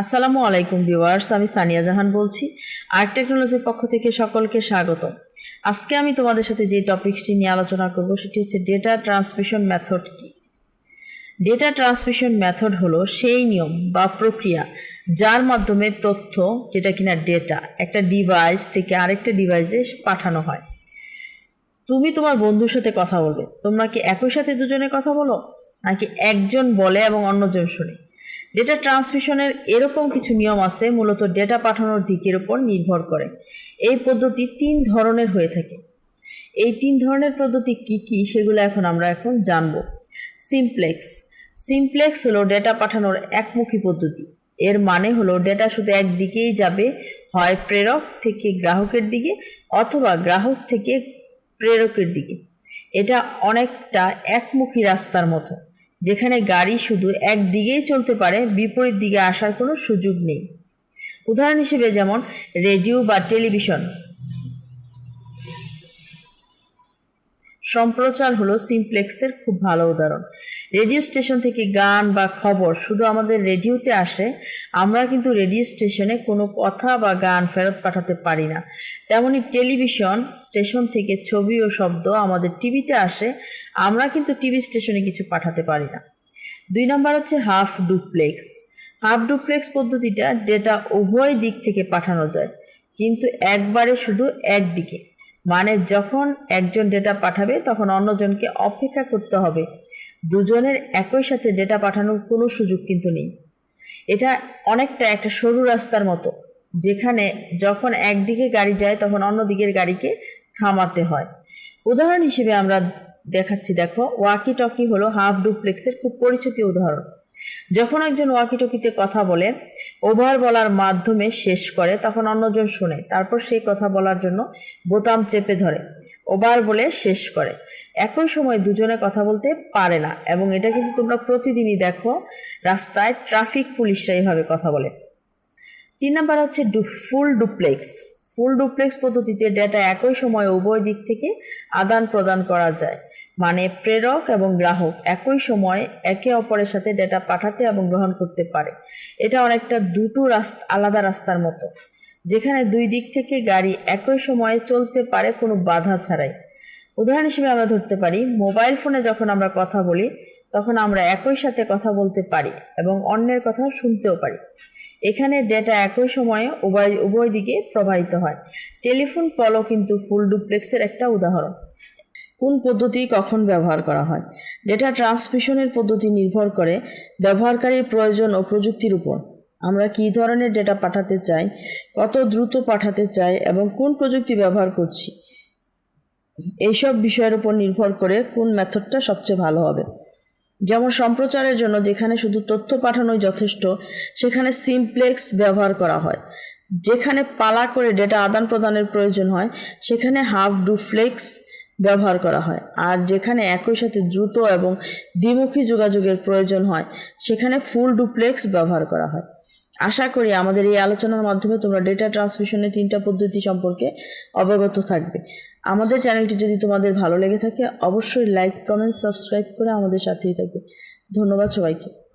আসসালামু আলাইকুম ভিউয়ার্স, আমি সানিয়া জাহান বলছি। আর্ট টেকনোলজির পক্ষ থেকে সকলকে স্বাগত আজকে আমি তোমাদের সাথে যে টপিকসটি নিয়ে আলোচনা করব, সেটি হচ্ছে ডেটা ট্রান্সমিশন মেথড কি? ডেটা ট্রান্সমিশন মেথড হলো সেই নিয়ম বা প্রক্রিয়া যার মাধ্যমে তথ্য, যেটা কিনা ডেটা একটা ডিভাইস থেকে আরেকটা ডিভাইসে পাঠানো হয়। তুমি তোমার বন্ধুর সাথে কথা বলবে, তোমরা কি একই সাথে দুজনে কথা বলো? নাকি একজন বলে এবং অন্যজন শুনে? ডেটা ট্রান্সমিশনের এরকম কিছু নিয়ম আছে, মূলত ডেটা পাঠানোর দিকের উপর নির্ভর করে। এই পদ্ধতি তিন ধরনের হয়ে থাকে। এই তিন ধরনের পদ্ধতি কি কি, সেগুলো এখন আমরা এখন জানব। সিমপ্লেক্স সিমপ্লেক্স হলো ডেটা পাঠানোর একমুখী পদ্ধতি। এর মানে হলো ডেটা শুধু একদিকেই যাবে, হয় প্রেরক থেকে গ্রাহকের দিকে অথবা গ্রাহক থেকে প্রেরকের দিকে। এটা অনেকটা একমুখী রাস্তার মতো। যেখানে গাড়ি শুধু একদিকেই চলতে পারে, বিপরীত দিকে আসার কোনো সুযোগ নেই। উদাহরণ হিসেবে যেমন, রেডিও বা টেলিভিশন। সম্প্রচার হলো সিমপ্লেক্সের খুব ভালো উদাহরণ। রেডিও স্টেশন থেকে গান বা খবর শুধু আমাদের রেডিওতে আসে, আমরা কিন্তু রেডিও স্টেশনে কোনো কথা বা গান ফেরত পাঠাতে পারি না। তেমনি টেলিভিশন স্টেশন থেকে ছবি ও শব্দ আমাদের টিভিতে আসে, আমরা কিন্তু টিভি স্টেশনে কিছু পাঠাতে পারি না। দুই নম্বর হচ্ছে হাফ ডুপ্লেক্স হাফ ডুপ্লেক্স পদ্ধতিটা ডেটা উভয় দিক থেকে পাঠানো যায়, কিন্তু একবারে শুধু একদিকে। মানে যখন একজন ডেটা পাঠাবে, তখন অন্যজনকে অপেক্ষা করতে হবে। দুজনের একই সাথে ডেটা পাঠানোর কোনো সুযোগ কিন্তু নেই। এটা অনেকটা একটা সরু রাস্তার মতো, যেখানে যখন একদিকে গাড়ি যায়, তখন অন্য দিকের গাড়িকে থামাতে হয়। উদাহরণ হিসেবে আমরা দেখাচ্ছি, দেখো ওয়াকি টকি হলো হাফ ডুপ্লেক্সের খুব পরিচিত উদাহরণ। যখন একজন ওয়াকি টকিতে কথা বলে ওভার বলার মাধ্যমে শেষ করে, তখন অন্যজন শুনে, তারপর সেই কথা বলার জন্য বোতাম চেপে ধরে ওভার বলে শেষ করে। একই সময় দুজনে কথা বলতে পারে না এবং এটা কিন্তু তোমরা প্রতিদিনই দেখো, রাস্তায় ট্রাফিক পুলিশরা এইভাবে কথা বলে। তিন নাম্বার হচ্ছে ফুল ডুপ্লেক্স ফুল ডুপ্লেক্স পদ্ধতিতে ডেটা একই সময়ে উভয় দিক থেকে আদান প্রদান করা যায়। মানে প্রেরক এবং গ্রাহক একই সময়ে একে অপরের সাথে ডেটা পাঠাতে এবং গ্রহণ করতে পারে। এটা অনেকটা দুটো রাস্তা, আলাদা রাস্তার মতো। যেখানে দুই দিক থেকে গাড়ি একই সময়ে চলতে পারে কোনো বাধা ছাড়াই। উদাহরণ হিসেবে আমরা ধরতে পারি, মোবাইল ফোনে যখন আমরা কথা বলি তখন আমরা একই সাথে কথা বলতে পারি এবং অন্যের কথা শুনতেও পারি। এখানে ডেটা একই সময়ে উভয় উভয় দিকে প্রবাহিত হয়। টেলিফোন কলও কিন্তু ফুল ডুপ্লেক্সের একটা উদাহরণ। কোন পদ্ধতি কখন ব্যবহার করা হয়? ডেটা ট্রান্সমিশনের পদ্ধতি নির্ভর করে ব্যবহারকারীর প্রয়োজন ও প্রযুক্তির উপর। আমরা কী ধরনের ডেটা পাঠাতে চাই, কত দ্রুত পাঠাতে চাই এবং কোন প্রযুক্তি ব্যবহার করছি? এইসব বিষয়ের উপর নির্ভর করে কোন মেথডটা সবচেয়ে ভালো হবে। যেমন সম্প্রচারের জন্য যেখানে শুধু তথ্য পাঠানোই যথেষ্ট, সেখানে সিমপ্লেক্স ব্যবহার করা হয়। যেখানে পালা করে ডেটা আদান প্রদানের প্রয়োজন হয়, সেখানে হাফ ডুফ্লেক্স ব্যবহার করা হয়। আর যেখানে একই সাথে দ্রুত এবং দ্বিমুখী যোগাযোগের প্রয়োজন হয়, সেখানে ফুল ডুপ্লেক্স ব্যবহার করা হয়। আশা করি আমাদের এই আলোচনার মাধ্যমে তোমরা ডেটা ট্রান্সমিশনের তিনটা পদ্ধতি সম্পর্কে অবগত থাকবে। আমাদের চ্যানেলটি যদি তোমাদের ভালো লেগে থাকে, অবশ্যই লাইক কমেন্ট সাবস্ক্রাইব করে আমাদের সাথেই থাকবে। ধন্যবাদ সবাইকে।